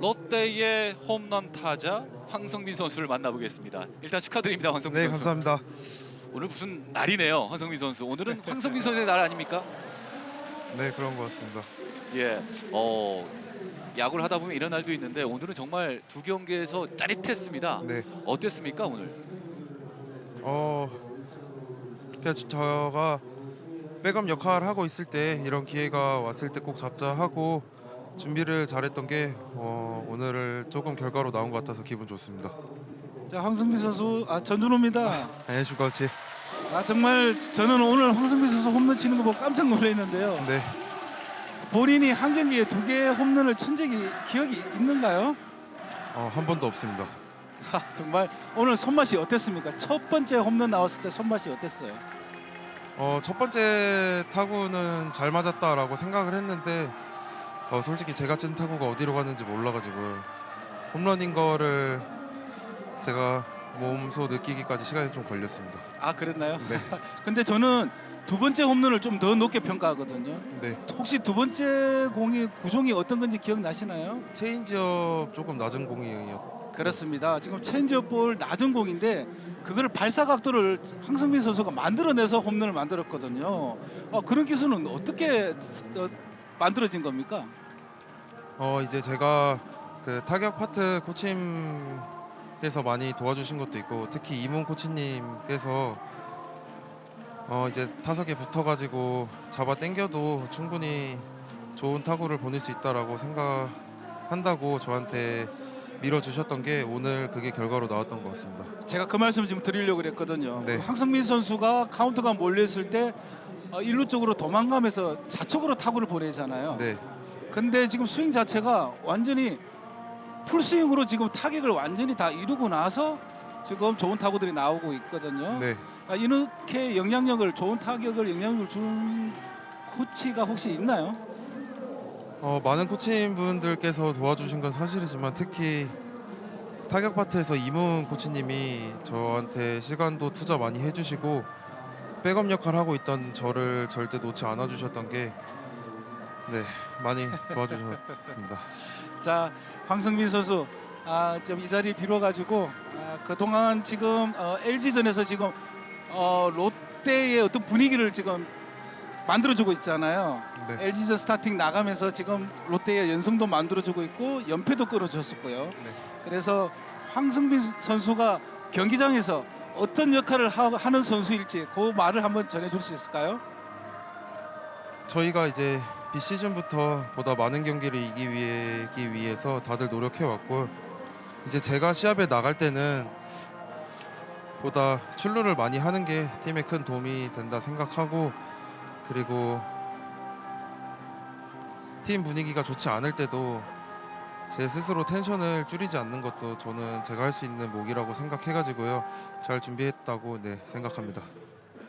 롯데의 홈런 타자 황성민 선수를 만나보겠습니다. 일단 축하드립니다, 황성민 네, 선수. 감사합니다. 오늘 무슨 날이네요, 황성민 선수. 오늘은 황성민 선수의 날 아닙니까? 네, 그런 것 같습니다. 예. 어, 야구를 하다 보면 이런 날도 있는데 오늘은 정말 두 경기에서 짜릿했습니다. 네, 어땠습니까 오늘? 어, 그냥 저- 저가 백업 역할을 하고 있을 때 이런 기회가 왔을 때 꼭 잡자 하고 준비를 잘했던 게 어, 오늘을 조금 결과로 나온 것 같아서 기분 좋습니다. 자 황성민 선수 아 전준호입니다. 네, 슈가치. 아 정말 저는 오늘 황성민 선수 홈런 치는 거 보고 깜짝 놀랐는데요. 네, 본인이 한 경기에 두 개의 홈런을 친 적이 기억이 있는가요? 어, 한 번도 없습니다. 하, 정말 오늘 손맛이 어땠습니까? 첫 번째 홈런 나왔을 때 손맛이 어땠어요? 어, 첫 번째 타구는 잘 맞았다라고 생각을 했는데 어, 솔직히 제가 친 타구가 어디로 갔는지 몰라가지고 홈런인 거를 제가 몸소 느끼기까지 시간이 좀 걸렸습니다. 아 그랬나요? 네, 근데 저는 두 번째 홈런을 좀 더 높게 평가하거든요. 네. 혹시 두 번째 공이 구종이 어떤 건지 기억나시나요? 체인지업 조금 낮은 공이었. 그렇습니다. 지금 체인지업 볼 낮은 공인데 그거를 발사 각도를 황성민 선수가 만들어내서 홈런을 만들었거든요. 어, 그런 기술은 어떻게 어, 만들어진 겁니까? 어 이제 제가 그 타격 파트 코치님께서 많이 도와주신 것도 있고 특히 이문 코치님께서 어 이제 타석에 붙어가지고 잡아 당겨도 충분히 좋은 타구를 보낼 수 있다라고 생각한다고 저한테 밀어주셨던 게 오늘 그게 결과로 나왔던 것 같습니다. 제가 그 말씀 지금 드리려고 그랬거든요. 네. 황성민 선수가 카운트가 몰렸을 때 어, 일루 쪽으로 도망가면서 좌측으로 타구를 보내잖아요. 네, 근데 지금 스윙 자체가 완전히 풀스윙으로 지금 타격을 완전히 다 이루고 나서 지금 좋은 타구들이 나오고 있거든요. 네. 아, 이렇게 영향력을 좋은 타격을 영향력을 준 코치가 혹시 있나요? 어, 많은 코치님분들께서 도와주신 건 사실이지만 특히 타격 파트에서 이문 코치님이 저한테 시간도 투자 많이 해주시고 백업 역할 하고 있던 저를 절대 놓지 않아 주셨던 게 네, 많이 도와주셨습니다. 자, 황성민 선수 아, 좀이 자리 빌어 가지고 아, 그동안 지금 어, LG전에서 지금 어, 롯데의 어떤 분위기를 지금 만들어주고 있잖아요. 네. LG전 스타팅 나가면서 지금 롯데의 연승도 만들어주고 있고 연패도 끌어줬었고요. 네. 그래서 황성민 선수가 경기장에서 어떤 역할을 하, 하는 선수일지 그 말을 한번 전해줄 수 있을까요? 저희가 이제 비시즌부터 보다 많은 경기를 이기 위하기 위해서 다들 노력해 왔고 이제 제가 시합에 나갈 때는 보다 출루를 많이 하는 게 팀에 큰 도움이 된다 생각하고 그리고 팀 분위기가 좋지 않을 때도 제 스스로 텐션을 줄이지 않는 것도 저는 제가 할 수 있는 목이라고 생각해가지고요 잘 준비했다고 네 생각합니다.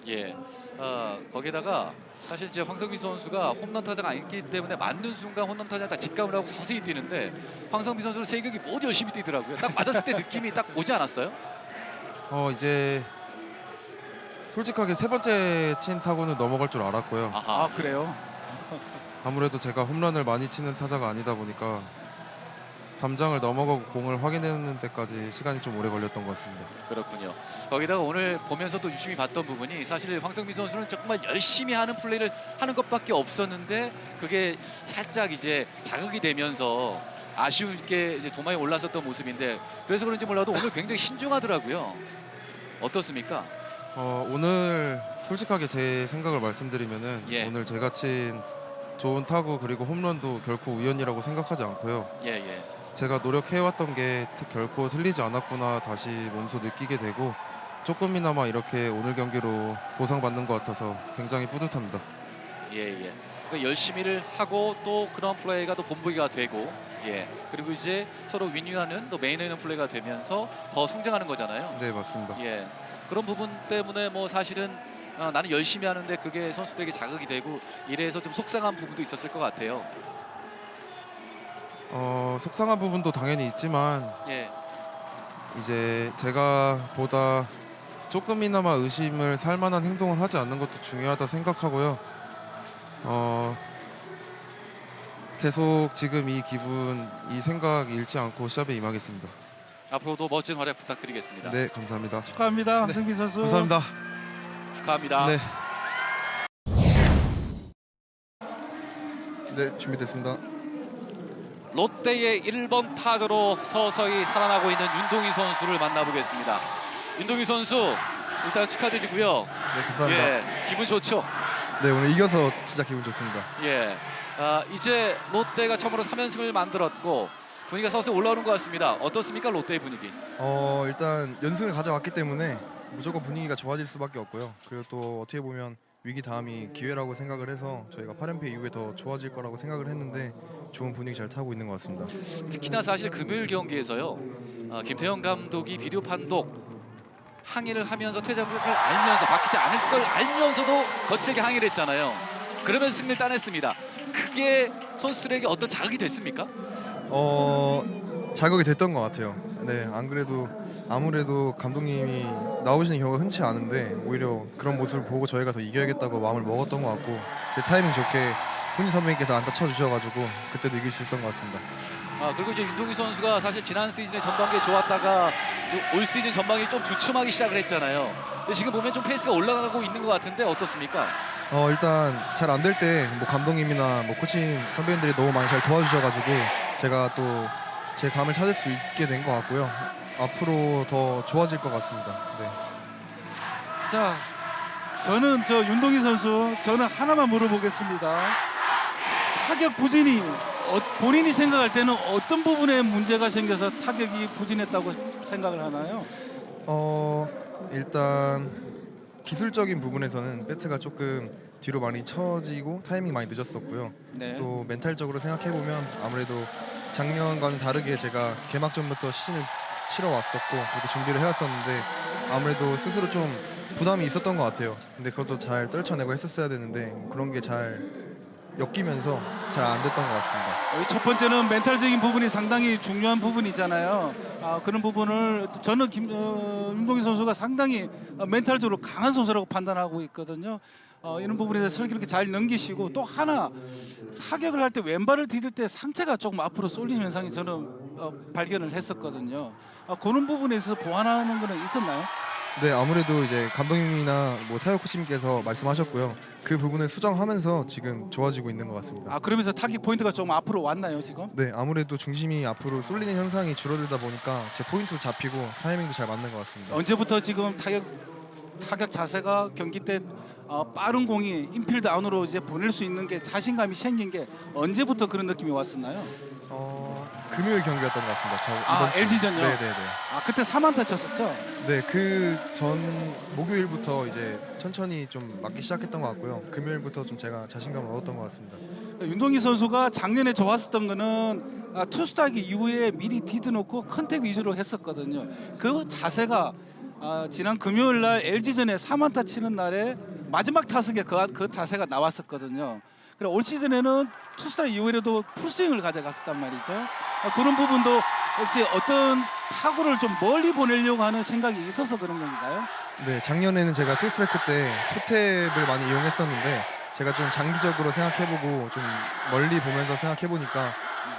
예. 아, 거기다가 사실 이제 황성민 선수가 홈런 타자가 아니기 때문에 맞는 순간 홈런 타자 다 직감을 하고 서서히 뛰는데 황성민 선수는 세 경기 모두 열심히 뛰더라고요. 딱 맞았을 때 느낌이 딱 오지 않았어요? 어 이제 솔직하게 세 번째 친 타구는 넘어갈 줄 알았고요. 아하. 아 그래요? 아무래도 제가 홈런을 많이 치는 타자가 아니다 보니까 담장을 넘어가고 공을 확인하는 데까지 시간이 좀 오래 걸렸던 것 같습니다. 그렇군요. 거기다가 오늘 보면서도 유심히 봤던 부분이 사실 황성민 선수는 정말 열심히 하는 플레이를 하는 것밖에 없었는데 그게 살짝 이제 자극이 되면서 아쉬우게 이제 도마에 올랐었던 모습인데 그래서 그런지 몰라도 오늘 굉장히 신중하더라고요. 어떻습니까? 어, 오늘 솔직하게 제 생각을 말씀드리면은 예. 오늘 제가 친 좋은 타구 그리고 홈런도 결코 우연이라고 생각하지 않고요. 예 예. 제가 노력해왔던 게 트- 결코 틀리지 않았구나 다시 몸소 느끼게 되고 조금이나마 이렇게 오늘 경기로 보상받는 것 같아서 굉장히 뿌듯합니다. 예, 예. 그러니까 열심히를 하고 또 그런 플레이가 또 본보기가 되고 예. 그리고 이제 서로 윈윈하는 또 메인에는 플레이가 되면서 더 성장하는 거잖아요. 네 맞습니다. 예. 그런 부분 때문에 뭐 사실은 어, 나는 열심히 하는데 그게 선수들에게 자극이 되고 이래서 좀 속상한 부분도 있었을 것 같아요. 어, 속상한 부분도 당연히 있지만 예. 이제 제가 보다 조금이나마 의심을 살 만한 행동을 하지 않는 것도 중요하다 생각하고요. 어, 계속 지금 이 기분, 이 생각 잃지 않고 시합에 임하겠습니다. 앞으로도 멋진 활약 부탁드리겠습니다. 네, 감사합니다. 축하합니다, 황승빈 선수. 감사합니다. 축하합니다. 네. 네, 준비됐습니다. 롯데의 1번 타자로 서서히 살아나고 있는 윤동희 선수를 만나보겠습니다. 윤동희 선수 일단 축하드리고요. 네, 감사합니다. 예, 기분 좋죠? 네, 오늘 이겨서 진짜 기분 좋습니다. 예. 아, 이제 롯데가 처음으로 3연승을 만들었고 분위기가 서서히 올라오는 것 같습니다. 어떻습니까 롯데의 분위기? 어 일단 연승을 가져왔기 때문에 무조건 분위기가 좋아질 수밖에 없고요. 그리고 또 어떻게 보면 위기 다음이 기회라고 생각을 해서 저희가 8연패 이후에 더 좋아질 거라고 생각을 했는데 좋은 분위기 잘 타고 있는 것 같습니다. 특히나 사실 금요일 경기에서요. 아, 김태형 감독이 비디오 판독 항의를 하면서 퇴장을 알면서 바뀌지 않을 걸 알면서도 거칠게 항의를 했잖아요. 그러면서 승리를 따냈습니다. 그게 선수들에게 어떤 자극이 됐습니까? 어 자극이 됐던 것 같아요. 네, 안 그래도 아무래도 감독님이 나오시는 경우가 흔치 않은데 오히려 그런 모습을 보고 저희가 더 이겨야겠다고 마음을 먹었던 것 같고 그 타이밍 좋게 훈이 선배님께서 안타 쳐주셔가지고 그때도 이길 수 있었던 것 같습니다. 아 그리고 이제 윤동희 선수가 사실 지난 시즌에 전반기에 좋았다가 올 시즌 전반기 좀 주춤하기 시작을 했잖아요. 근데 지금 보면 좀 페이스가 올라가고 있는 것 같은데 어떻습니까? 어 일단 잘 안 될 때 뭐 감독님이나 뭐 코칭 선배님들이 너무 많이 잘 도와주셔가지고 제가 또 제 감을 찾을 수 있게 된 것 같고요. 앞으로 더 좋아질 것 같습니다. 네. 자, 저는 저 윤동희 선수 저는 하나만 물어보겠습니다. 타격 부진이 어, 본인이 생각할 때는 어떤 부분에 문제가 생겨서 타격이 부진했다고 생각을 하나요? 어 일단 기술적인 부분에서는 배트가 조금 뒤로 많이 처지고 타이밍 많이 늦었었고요. 네. 또 멘탈적으로 생각해 보면 아무래도 작년과는 다르게 제가 개막전부터 시즌을 치러 왔었고 이렇게 준비를 해왔었는데 아무래도 스스로 좀 부담이 있었던 것 같아요. 근데 그것도 잘 떨쳐내고 했었어야 되는데 그런 게 잘 엮이면서 잘 안 됐던 것 같습니다. 여기 첫 번째는 멘탈적인 부분이 상당히 중요한 부분이잖아요. 아, 그런 부분을 저는 김, 어, 윤동희 선수가 상당히 어, 멘탈적으로 강한 선수라고 판단하고 있거든요. 어, 이런 부분에서 슬기롭게 잘 넘기시고 또 하나 타격을 할 때 왼발을 디딜 때 상체가 조금 앞으로 쏠리는 현상이 저는 어, 발견을 했었거든요. 아, 그런 부분에 있어서 보완하는 거는 있었나요? 네 아무래도 이제 감독님이나 뭐 타격 코치님께서 말씀하셨고요. 그 부분을 수정하면서 지금 좋아지고 있는 것 같습니다. 아 그러면서 타격 포인트가 좀 앞으로 왔나요 지금? 네 아무래도 중심이 앞으로 쏠리는 현상이 줄어들다 보니까 제 포인트도 잡히고 타이밍도 잘 맞는 것 같습니다. 언제부터 지금 타격 타격 자세가 경기 때 어, 빠른 공이 인필드 안으로 이제 보낼 수 있는 게 자신감이 생긴 게 언제부터 그런 느낌이 왔었나요? 어, 금요일 경기였던 것 같습니다. 저 아, 이번 주. LG 전요? 네네네. 아 그때 3안타 쳤었죠? 네, 그 전 목요일부터 이제 천천히 좀 맞기 시작했던 것 같고요. 금요일부터 좀 제가 자신감을 얻었던 것 같습니다. 윤동희 선수가 작년에 좋았었던 거는 아, 투스타기 이후에 미리 디드놓고 컨택 위주로 했었거든요. 그 자세가 아, 지난 금요일 날 LG전에 3안타 치는 날에 마지막 타석에 그, 그 자세가 나왔었거든요. 그래 올 시즌에는 투스타 이후에도 풀스윙을 가져갔었단 말이죠. 아, 그런 부분도 역시 어떤 타구를 좀 멀리 보내려고 하는 생각이 있어서 그런 건가요? 네, 작년에는 제가 트스트라이크 때 토탭을 많이 이용했었는데 제가 좀 장기적으로 생각해보고 좀 멀리 보면서 생각해보니까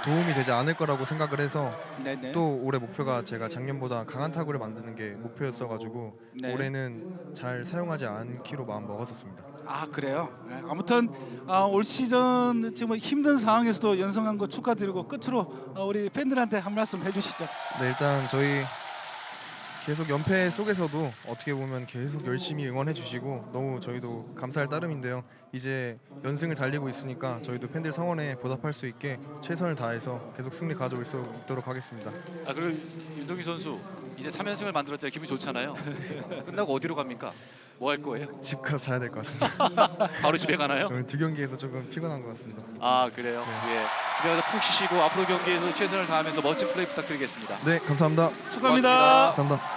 도움이 되지 않을 거라고 생각을 해서 네네. 또 올해 목표가 제가 작년보다 강한 타구를 만드는 게 목표였어가지고 네. 올해는 잘 사용하지 않기로 마음 먹었었습니다. 아 그래요. 네, 아무튼 아, 올 시즌 지금 힘든 상황에서도 연승한 거 축하드리고 끝으로 어, 우리 팬들한테 한 말씀 해주시죠. 네 일단 저희 계속 연패 속에서도 어떻게 보면 계속 열심히 응원해 주시고 너무 저희도 감사할 따름인데요 이제 연승을 달리고 있으니까 저희도 팬들 성원에 보답할 수 있게 최선을 다해서 계속 승리 가져올 수 있도록 하겠습니다 아 그리고 윤동희 선수 이제 3연승을 만들었잖아요. 기분 좋잖아요. 끝나고 어디로 갑니까? 뭐 할 거예요? 집 가서 자야 될 것 같습니다 바로 집에 가나요? 오늘 두 경기에서 조금 피곤한 것 같습니다 아 그래요. 예. 집에 가서 푹 쉬시고 앞으로 경기에서 최선을 다하면서 멋진 플레이 부탁드리겠습니다. 네 감사합니다 축하합니다. 고맙습니다. 감사합니다